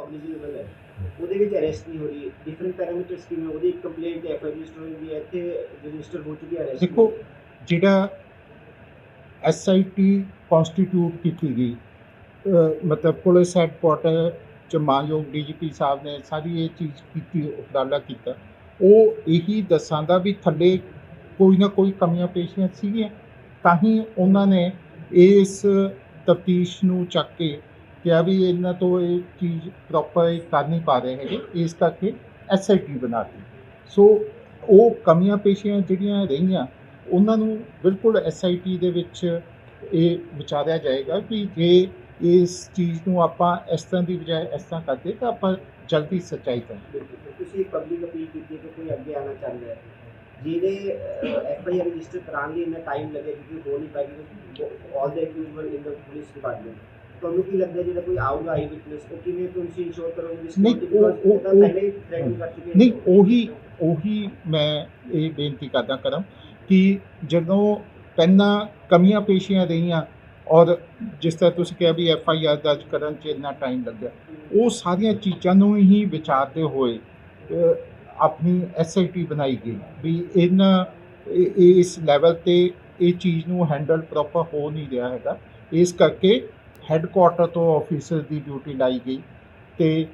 ਕੌਗਨੀਟਿਵ ਹੈ। ਉਹਦੇ ਵਿੱਚ ਅਰੈਸਟ ਨਹੀਂ ਹੋ ਰਹੀ। ਡਿਫਰੈਂਟ ਪੈਰਾਮੀਟਰਸ ਕਿਵੇਂ ਉਹਦੀ ਇੱਕ ਕੰਪਲੇਂਟ ਐਫ ਆਈ ਰਜਿਸਟਰ ਹੋਈ ਹੈ ਇੱਥੇ ਰਜਿਸਟਰ ਹੋ ਚੁੱਕੀ ਹੈ ਅਰੈਸਟ ਦੇਖੋ ਜਿਹੜਾ ਐਸਆਈਟੀ ਕਨਸਟੀਟਿਊਟ ਕੀਤੀ ਗਈ ਮਤਲਬ ਪੁਲਿਸ ਹੈਡਕੁਆਟਰ ਚ ਮਾਨਯੋਗ ਡੀਜੀਪੀ ਸਾਹਿਬ ਨੇ ਸਾਰੀ ਇਹ ਚੀਜ਼ ਕੀਤੀ ਉਪਰਾਲਾ ਕੀਤਾ। ਉਹ ਇਹੀ ਦੱਸਾਂਦਾ ਵੀ ਥੱਲੇ ਕੋਈ ਨਾ ਕੋਈ ਕਮੀਆਂ ਪੇਸ਼ੀਆਂ ਸੀਗੀਆਂ ਤਾਂ ਹੀ ਉਹਨਾਂ ਨੇ ਇਸ ਤਫਤੀਸ਼ ਨੂੰ ਚੱਕ ਕੇ ਕਿਹਾ ਵੀ ਇਹਨਾਂ ਤੋਂ ਇਹ ਚੀਜ਼ ਪ੍ਰੋਪਰ ਕਰ ਨਹੀਂ ਪਾ ਰਹੇ ਹੈਗੇ, ਇਸ ਕਰਕੇ ਐਸਆਈਟੀ ਬਣਾਤੀ ਸੋ ਉਹ ਕਮੀਆਂ ਪੇਸ਼ੀਆਂ ਜਿਹੜੀਆਂ ਰਹੀਆਂ, ਉਹਨਾਂ ਨੂੰ ਬਿਲਕੁਲ ਐਸਆਈਟੀ ਦੇ ਵਿੱਚ ਇਹ ਵਿਚਾਰਿਆ ਜਾਏਗਾ ਕਿ ਜੇ ਇਸ ਚੀਜ਼ ਨੂੰ ਆਪਾਂ ਇਸ ਤਰ੍ਹਾਂ ਦੀ ਬਜਾਏ ਇਸ ਤਰ੍ਹਾਂ ਕਰਦੇ ਤਾਂ ਆਪਾਂ ਜਲਦੀ ਸੱਚਾਈ ਕਰਾਂਗੇ। ਤੁਸੀਂ ਪਬਲਿਕ ਅਪੀਲ ਕੀਤੀ ਕਿ ਕੋਈ ਅੱਗੇ ਆਣਾ ਚਾਹੁੰਦਾ ਹੈ। ਜਿਹਦੇ ਐਫ ਆਈ ਆਰ ਰਜਿਸਟਰ ਕਰਾਉਣ ਲਈ ਇੰਨਾ ਟਾਈਮ ਲੱਗੇ ਕਿਉਂਕਿ ਹੋ ਨਹੀਂ ਪਾਏਗੀ all the accused in the police department ਤੁਹਾਨੂੰ ਕੀ ਲੱਗਦਾ ਜਿਹੜਾ ਕੋਈ ਆਊਗਾ ਆਈ ਵਿਟਨੈਸ ਉਹ ਕਿਵੇਂ ਤੁਸੀਂ ਇੰਸ਼ੋਰ ਕਰੋਗੇ ਇਸ ਨਹੀਂ, ਉਹ- ਪਹਿਲੇ ਥ੍ਰੈਟਨ ਕਰ ਚੁੱਕੇ ਨਹੀਂ ਉਹੀ ਉਹੀ ਮੈਂ ਇਹ ਬੇਨਤੀ ਕਰਦਾ ਕਰਾਂ ਕਿ ਜਦੋਂ ਪਹਿਲਾਂ ਕਮੀਆਂ ਪੇਸ਼ੀਆਂ ਰਹੀਆਂ ਔਰ ਜਿਸ ਤਰ੍ਹਾਂ ਤੁਸੀਂ ਕਿਹਾ ਵੀ ਐਫ ਆਈ ਆਰ ਦਰਜ ਕਰਨ 'ਚ ਇੰਨਾ ਟਾਈਮ ਲੱਗਿਆ ਉਹ ਸਾਰੀਆਂ ਚੀਜ਼ਾਂ ਨੂੰ ਹੀ ਵਿਚਾਰਦੇ ਹੋਏ ਆਪਣੀ ਐਸ ਆਈ ਟੀ ਬਣਾਈ ਗਈ ਵੀ ਇਹਨਾਂ ਇਹ- ਇਹ ਇਸ ਲੈਵਲ ਤੇ ਇਹ ਚੀਜ਼ ਨੂੰ ਹੈਂਡਲ ਪ੍ਰੋਪਰ ਹੋ ਨਹੀਂ ਰਿਹਾ ਹੈਗਾ। ਇਸ ਕਰਕੇ ਹੈੱਡਕੁਆਟਰ ਤੋਂ ਆਫੀਸਰ ਦੀ ਡਿਊਟੀ ਲਾਈ ਗਈ ਤੇ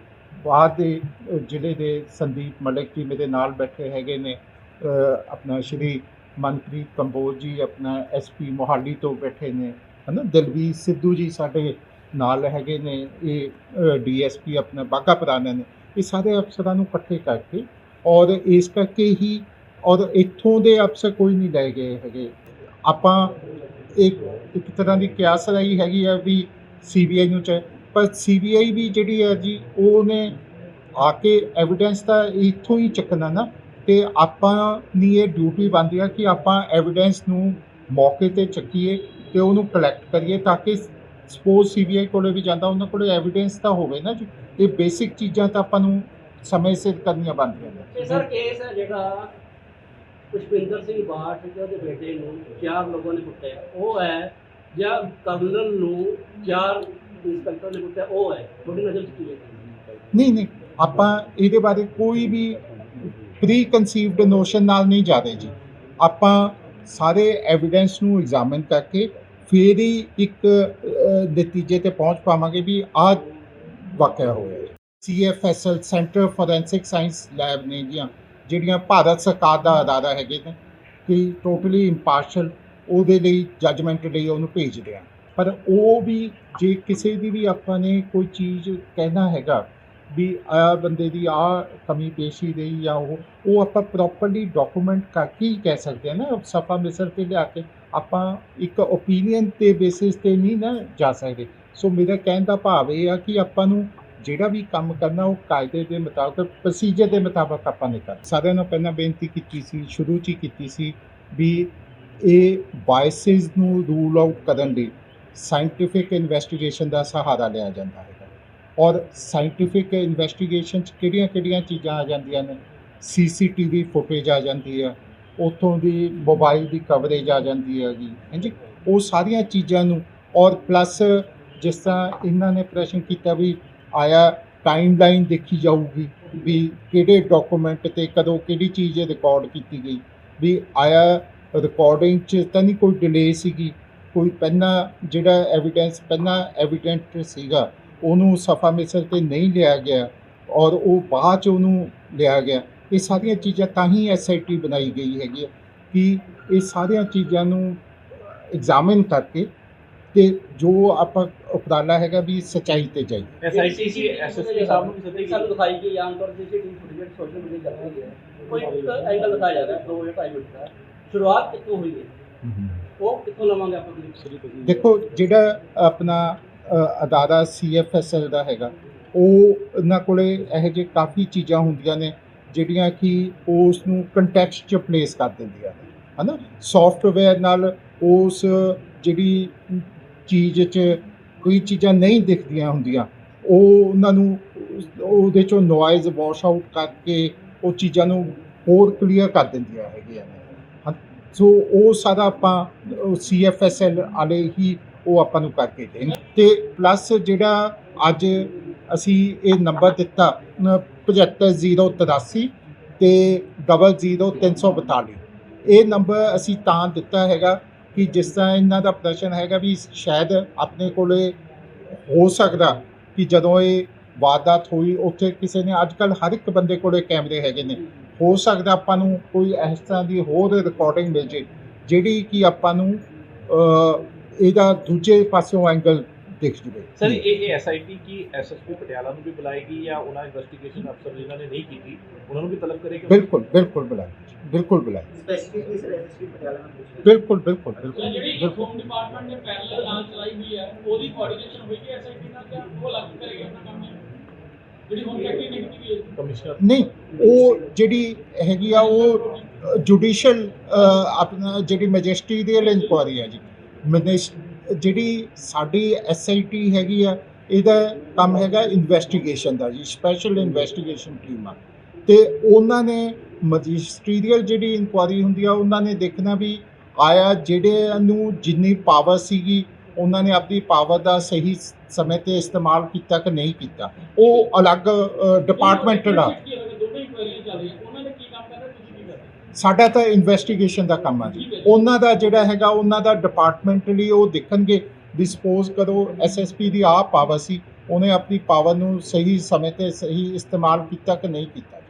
ਬਾਅਦ ਦੇ ਜ਼ਿਲ੍ਹੇ ਦੇ ਸੰਦੀਪ ਮਲਿਕ ਜੀ ਮੇਰੇ ਨਾਲ ਬੈਠੇ ਹੈਗੇ ਨੇ ਆਪਣਾ ਸ਼੍ਰੀ ਮਨਪ੍ਰੀਤ ਕੰਬੋਜ ਜੀ, ਆਪਣਾ ਐਸਪੀ ਮੋਹਾਲੀ ਤੋਂ ਬੈਠੇ ਨੇ, ਹਨਾ? ਦਲਵੀਰ ਸਿੱਧੂ ਜੀ ਸਾਡੇ ਨਾਲ ਹੈਗੇ ਨੇ, ਇਹ ਡੀਐਸਪੀ ਆਪਣਾ ਬਾਗਾ ਪੁਰਾਣਾ ਨੇ, ਇਹ ਸਾਰੇ ਅਫਸਰਾਂ ਨੂੰ ਇਕੱਠੇ ਕਰਕੇ ਔਰ ਇਸ ਕਰਕੇ ਹੀ ਔਰ ਇੱਥੋਂ ਦੇ ਅਫਸਰ ਕੋਈ ਨਹੀਂ ਲੈ ਗਏ ਹੈਗੇ। ਆਪਾਂ ਇੱਕ ਇੱਕ ਤਰ੍ਹਾਂ ਦੀ ਕਿਆਸ ਰਹੀ ਹੈਗੀ ਆ ਵੀ ਸੀਬੀਆਈ ਨੂੰ ਚਾਹੇ, ਪਰ ਸੀਬੀਆਈ ਵੀ ਜਿਹੜੀ ਹੈ ਜੀ, ਉਹਨੇ ਆ ਕੇ ਐਵੀਡੈਂਸ ਤਾਂ ਇੱਥੋਂ ਹੀ ਚੱਕਣਾ ਨਾ, ਤੇ ਆਪਾਂ ਦੀ ਇਹ ਡਿਊਟੀ ਬਣਦੀ ਆ ਕਿ ਆਪਾਂ ਐਵੀਡੈਂਸ ਨੂੰ ਮੌਕੇ ਤੇ ਚੱਕੀਏ ਤੇ ਉਹਨੂੰ ਕਲੈਕਟ ਕਰੀਏ ਤਾਂ ਕਿ ਸਪੋਜ਼ ਸੀਬੀਆਈ ਕੋਲੇ ਵੀ ਜਾਂਦਾ, ਉਹਨਾਂ ਕੋਲੇ ਐਵੀਡੈਂਸ ਤਾਂ ਹੋਵੇ ਨਾ ਜੀ। ਇਹ ਬੇਸਿਕ ਚੀਜ਼ਾਂ ਤਾਂ ਆਪਾਂ ਨੂੰ ਸਮੇਂ ਸਿਰ ਕਰਨੀਆਂ ਬਣਦੀਆਂ ਨੇ। ਸਰ ਕੇਸ ਹੈ ਜਿਹੜਾ ਪੁਸ਼ਪਿੰਦਰ ਸਿੰਘ ਬਾਠ ਤੇ ਬੇਟੇ ਨੂੰ ਚਾਰ ਲੋਕਾਂ ਨੇ ਕੁੱਟਿਆ। ਉਹ ਹੈ ਜਾਂ ਕਰਨਲ ਨੂੰ ਚਾਰ ਇੰਸਪੈਕਟਰ ਨੇ ਕੁੱਟਿਆ, ਉਹ ਹੈ, ਤੁਹਾਡੀ ਨਜ਼ਰ 'ਚ ਕੀ ਹੈ? ਨਹੀਂ ਨਹੀਂ, ਆਪਾਂ ਇਹਦੇ ਬਾਰੇ ਕੋਈ ਵੀ ਪ੍ਰੀ ਕਨਸੀਵਡ ਨੋਸ਼ਨ ਨਾਲ ਨਹੀਂ ਜਾ ਰਹੇ ਜੀ। ਆਪਾਂ ਸਾਰੇ ਐਵੀਡੈਂਸ ਨੂੰ ਐਗਜ਼ਾਮਿਨ ਕਰਕੇ ਫਿਰ ਹੀ ਇੱਕ ਨਤੀਜੇ ਤੇ ਪਹੁੰਚ ਪਾਵਾਂਗੇ ਵੀ ਆਹ ਵਾਕਿਆ ਹੋਇਆ CFSL centre forensic science lab ਨੇ ਜੀਆਂ, ਜਿਹੜੀਆਂ ਭਾਰਤ ਸਰਕਾਰ ਦਾ ਅਦਾਰਾ ਹੈਗੇ ਨੇ, ਕਿ ਟੋਟਲੀ ਇੰਪਾਰਸ਼ਲ ਉਹਦੇ ਲਈ ਜੱਜਮੈਂਟ ਲਈ ਉਹਨੂੰ ਭੇਜਦੇ ਆ ਪਰ ਉਹ ਵੀ ਜੇ ਕਿਸੇ ਦੀ ਵੀ ਆਪਾਂ ਨੇ ਕੋਈ ਚੀਜ਼ ਕਹਿਣਾ ਹੈਗਾ ਵੀ ਆ ਬੰਦੇ ਦੀ ਆ ਕਮੀ ਪੇਸ਼ੀ ਰਹੀ ਜਾਂ ਉਹ ਉਹ ਆਪਾਂ ਪ੍ਰੋਪਰਲੀ ਡਾਕੂਮੈਂਟ ਕਰਕੇ ਹੀ ਕਹਿ ਸਕਦੇ ਹਾਂ ਨਾ। ਸਫਾ ਮਿਸਰ ਤੇ ਲਿਆ ਕੇ ਆਪਾਂ ਇੱਕ ਓਪੀਨੀਅਨ ਤੇ ਬੇਸਿਸ ਤੇ ਨਹੀਂ ਨਾ ਜਾ ਸਕਦੇ। ਸੋ ਮੇਰਾ ਕਹਿਣ ਦਾ ਭਾਵ ਇਹ ਆ ਕਿ ਆਪਾਂ ਨੂੰ ਜਿਹੜਾ ਵੀ ਕੰਮ ਕਰਨਾ, ਉਹ ਕਾਇਦੇ ਦੇ ਮੁਤਾਬਕ ਪ੍ਰੋਸੀਜਰ ਦੇ ਮੁਤਾਬਕ ਆਪਾਂ ਨੇ ਕਰਨਾ। ਸਾਰਿਆਂ ਨੂੰ ਪਹਿਲਾਂ ਬੇਨਤੀ ਕੀਤੀ ਸੀ, ਸ਼ੁਰੂ 'ਚ ਹੀ ਕੀਤੀ ਸੀ ਵੀ ਇਹ ਬਾਇਸਿਸ ਨੂੰ ਰੂਲ ਆਊਟ ਕਰਨ ਲਈ ਸਾਇੰਟੀਫਿਕ ਇਨਵੈਸਟੀਗੇਸ਼ਨ ਦਾ ਸਹਾਰਾ ਲਿਆ ਜਾਂਦਾ ਹੈਗਾ। ਔਰ ਸਾਇੰਟੀਫਿਕ ਇਨਵੈਸਟੀਗੇਸ਼ਨ 'ਚ ਕਿਹੜੀਆਂ-ਕਿਹੜੀਆਂ ਚੀਜ਼ਾਂ ਆ ਜਾਂਦੀਆਂ ਨੇ? ਸੀਸੀਟੀਵੀ ਫੁਟੇਜ ਆ ਜਾਂਦੀ ਹੈ, ਉੱਥੋਂ ਦੀ ਮੋਬਾਈਲ ਦੀ ਕਵਰੇਜ ਆ ਜਾਂਦੀ ਹੈਗੀ ਹਾਂਜੀ ਉਹ ਸਾਰੀਆਂ ਚੀਜ਼ਾਂ ਨੂੰ, ਔਰ ਪਲੱਸ ਜਿਸ ਤਰ੍ਹਾਂ ਇਹਨਾਂ ਨੇ ਪ੍ਰਸ਼ਨ ਕੀਤਾ ਵੀ ਆਇਆ ਟਾਈਮਲਾਈਨ ਦੇਖੀ ਜਾਊਗੀ ਵੀ ਕਿਹੜੇ ਡਾਕੂਮੈਂਟ ਤੇ ਕਦੋਂ ਕਿਹੜੀ ਚੀਜ਼ ਰਿਕਾਰਡ ਕੀਤੀ ਗਈ, ਵੀ ਆਇਆ ਰਿਕਾਰਡਿੰਗ 'ਚ ਤਾਂ ਨਹੀਂ ਕੋਈ ਡਿਲੇ ਸੀਗੀ ਕੋਈ ਪਹਿਲਾਂ ਜਿਹੜਾ ਐਵੀਡੈਂਸ ਪਹਿਲਾਂ ਐਵੀਡੈਂਟ ਸੀਗਾ ਉਹਨੂੰ ਸਫਾ ਮਿਸਰ ਤੇ ਨਹੀਂ ਲਿਆ ਗਿਆ ਔਰ ਉਹ ਬਾਅਦ ਚ ਉਹਨੂੰ ਲਿਆ ਗਿਆ। ਇਹ ਸਾਰੀਆਂ ਚੀਜ਼ਾਂ ਤਾਂ ਹੀ ਐਸਆਈਟੀ ਬਣਾਈ ਗਈ ਹੈਗੀ ਹੈ ਕਿ ਇਹ ਸਾਰੀਆਂ ਚੀਜ਼ਾਂ ਨੂੰ ਐਗਜ਼ਾਮਿਨ ਕਰਕੇ ਤੇ ਜੋ ਆਪਾਂ ਉਪਰਾਲਾ ਹੈਗਾ ਵੀ ਸਚਾਈ ਤੇ ਜਾਈ ਐਸਆਈਟੀ ਐਸਐਸਪੀ ਸਾਹਿਬ ਨੂੰ ਕਿਸੇ ਸਾਨੂੰ ਦਿਖਾਈ ਗਈ ਆਮ ਤੌਰ ਤੇ ਜਿਹੜੀ ਫੁਟੇਜ ਸੋਸ਼ਲ ਮੀਡੀਆ ਚੱਲ ਰਹੀ ਹੈ ਕੋਈ ਇੱਕ ਐਂਗਲ ਦਿਖਾਇਆ ਜਾ ਰਿਹਾ ਦਾ। ਸ਼ੁਰੂਆਤ ਕਿੱਥੋਂ ਹੋਈ ਹੈ? ਉਹ ਕਿੱਥੋਂ ਲਵਾਂਗੇ ਆਪਾਂ ਕਲਿੱਪ ਦੇਖੋ ਜਿਹੜਾ ਆਪਣਾ ਅ, ਅਦਾਰਾ ਸੀਐਫਐਸਐਲ ਦਾ ਹੈਗਾ ਉਹ ਉਹਨਾਂ ਕੋਲੇ ਇਹੋ ਜਿਹੇ ਕਾਫੀ ਚੀਜ਼ਾਂ ਹੁੰਦੀਆਂ ਨੇ ਜਿਹੜੀਆਂ ਕਿ ਉਸ ਨੂੰ ਕੰਟੈਕਸਟ 'ਚ ਪਲੇਸ ਕਰ ਦਿੰਦੀਆਂ ਨੇ ਹਨਾ? ਸੌਫਟਵੇਅਰ ਨਾਲ ਉਸ ਜਿਹੜੀ ਚੀਜ਼ 'ਚ ਕੋਈ ਚੀਜ਼ਾਂ ਨਹੀਂ ਦਿਖਦੀਆਂ ਹੁੰਦੀਆਂ ਉਹ ਉਹਨਾਂ ਨੂੰ ਉਹਦੇ 'ਚੋਂ ਨੋਇਜ਼ ਵਾਸ਼ ਆਊਟ ਕਰਕੇ ਉਹ ਚੀਜ਼ਾਂ ਨੂੰ ਹੋਰ ਕਲੀਅਰ ਕਰ ਦਿੰਦੀਆਂ ਹੈਗੀਆਂ ਨੇ। ਸੋ ਉਹ ਸਾਰਾ ਆਪਾਂ ਸੀਐਫਐਸਐਲ ਵਾਲੇ ਹੀ ਉਹ ਆਪਾਂ ਨੂੰ ਕਰਕੇ ਦੇਣ। ਤੇ ਪਲੱਸ ਜਿਹੜਾ ਅੱਜ ਅਸੀਂ ਇਹ ਨੰਬਰ ਦਿੱਤਾ ਅ, 75083 ਤੇ 00342 ਇਹ ਨੰਬਰ ਅਸੀਂ ਤਾਂ ਦਿੱਤਾ ਹੈਗਾ ਕਿ ਜਿਸ ਤਰ੍ਹਾਂ ਇਹਨਾਂ ਦਾ ਪ੍ਰਦਰਸ਼ਨ ਹੈਗਾ ਵੀ ਸ਼ਾਇਦ ਆਪਣੇ ਕੋਲੇ ਹੋ ਸਕਦਾ ਕਿ ਜਦੋਂ ਇਹ ਵਾਰਦਾਤ ਹੋਈ ਉੱਥੇ ਕਿਸੇ ਨੇ ਅੱਜ ਕੱਲ ਹਰ ਇੱਕ ਬੰਦੇ ਕੋਲੇ ਕੈਮਰੇ ਹੈਗੇ ਨੇ। ਹੋ ਸਕਦਾ ਆਪਾਂ ਨੂੰ ਕੋਈ ਇਸ ਤਰ੍ਹਾਂ ਦੀ ਹੋਰ ਰਿਕਾਰਡਿੰਗ ਮਿਲ ਜੇ ਜਿਹੜੀ ਕਿ ਆਪਾਂ ਨੂੰ ਇਹਦਾ ਦੂਜੇ ਪਾਸਿਓਂ ਐਂਗਲ ਦਿਖ ਜਵੇ। ਸਰ ਇਹ ਇਹ ਐਸਆਈਟੀ ਕੀ ਐਸਐਸਪੀ ਪਟਿਆਲਾ ਨੂੰ ਵੀ ਬੁਲਾਏਗੀ ਜਾਂ ਉਹਨਾਂ ਇਨਵੈਸਟੀਗੇਸ਼ਨ ਅਫਸਰ ਜਿਨ੍ਹਾਂ ਨੇ ਨਹੀਂ ਕੀਤੀ? ਉਹਨਾਂ ਨੂੰ ਵੀ ਤਲਬ ਕਰੇਗੀ ਬਿਲਕੁਲ ਬਿਲਕੁਲ ਬੁਲਾਏ ਬਿਲਕੁਲ ਬੁਲਾਏ ਸਪੈਸੀਫਿਕਲੀ ਸਰ ਐਸਐਸਪੀ ਪਟਿਆਲਾ ਨਾਲ ਪੁੱਛ ਰਹੇ ਬਿਲਕੁਲ ਬਿਲਕੁਲ ਬਿਲਕੁਲ ਜਿਹੜੀ ਹੋਮ ਡਿਪਾਰਟਮੈਂਟ ਨੇ ਪੈਰਲਲ ਨਾਲ ਚਲਾਈ ਹੋਈ ਹੈ ਉਹਦੀ ਕੋਆਰਡੀਨੇਸ਼ਨ ਹੋਏਗੀ ਐਸਆਈਟੀ ਨਾਲ ਜਾਂ ਉਹ ਅਲੱਗ ਕਰੇਗਾ ਆਪਣਾ ਕੰਮ? ਜਿਹੜੀ ਹੋਮ ਸੈਕਟਰੀ ਨੇ ਕੀਤੀ ਹੋਈ ਹੈ। ਕਮਿਸ਼ਨਰ ਨਹੀਂ ਉਹ ਜਿਹੜੀ ਹੈਗੀ ਆ, ਉਹ ਜੁਡੀਸ਼ੀਅਲ ਆਪਣਾ ਜਿਹੜੀ ਮੈਜਿਸਟਰੀਅਲ ਇਨਕੁਆਰੀ ਹੈ ਜੀ। ਮਿਨਿਸ- ਜਿਹੜੀ ਸਾਡੀ ਐਸਆਈਟੀ ਹੈਗੀ ਆ, ਇਹਦਾ ਕੰਮ ਹੈਗਾ ਇਨਵੈਸਟੀਗੇਸ਼ਨ ਦਾ ਜੀ ਸਪੈਸ਼ਲ ਇਨਵੈਸਟੀਗੇਸ਼ਨ ਟੀਮ ਆ। ਤੇ ਉਹਨਾਂ ਨੇ ਮੈਜਿਸਟਰੀਅਲ ਜਿਹੜੀ ਇਨਕੁਆਰੀ ਹੁੰਦੀ ਆ, ਉਹਨਾਂ ਨੇ ਦੇਖਣਾ ਵੀ ਆਇਆ ਜਿਹੜੇ ਨੂੰ ਜਿੰਨੀ ਪਾਵਰ ਸੀਗੀ, ਉਹਨਾਂ ਨੇ ਆਪਣੀ ਪਾਵਰ ਦਾ ਸਹੀ ਸਮੇਂ ਤੇ ਇਸਤੇਮਾਲ ਕੀਤਾ ਕਿ ਨਹੀਂ ਕੀਤਾ। ਉਹ ਅਲੱਗ ਡਿਪਾਰਟਮੈਂਟਲ ਆ ਦੋਵੇਂ ਇਨਕੁਆਰੀਆਂ ਚੱਲ ਰਹੀਆਂ ਉਹਨਾਂ ਨੇ ਕੀ ਕੰਮ ਕਰਨਾ ਤੁਸੀਂ ਕੀ ਕਰਨਾ। ਸਾਡਾ ਤਾਂ ਇਨਵੈਸਟੀਗੇਸ਼ਨ ਦਾ ਕੰਮ ਆ ਜੀ। ਉਹਨਾਂ ਦਾ ਜਿਹੜਾ ਹੈਗਾ ਉਹਨਾਂ ਦਾ ਡਿਪਾਰਟਮੈਂਟਲੀ ਉਹ ਦੇਖਣਗੇ ਵੀ ਸਪੋਜ਼ ਕਰੋ ਐਸਐਸਪੀ ਦੀ ਆ ਪਾਵਰ ਸੀ ਉਹਨੇ ਆਪਣੀ ਪਾਵਰ ਨੂੰ ਸਹੀ ਸਮੇਂ ਤੇ ਸਹੀ ਇਸਤੇਮਾਲ ਕੀਤਾ ਕਿ ਨਹੀਂ ਕੀਤਾ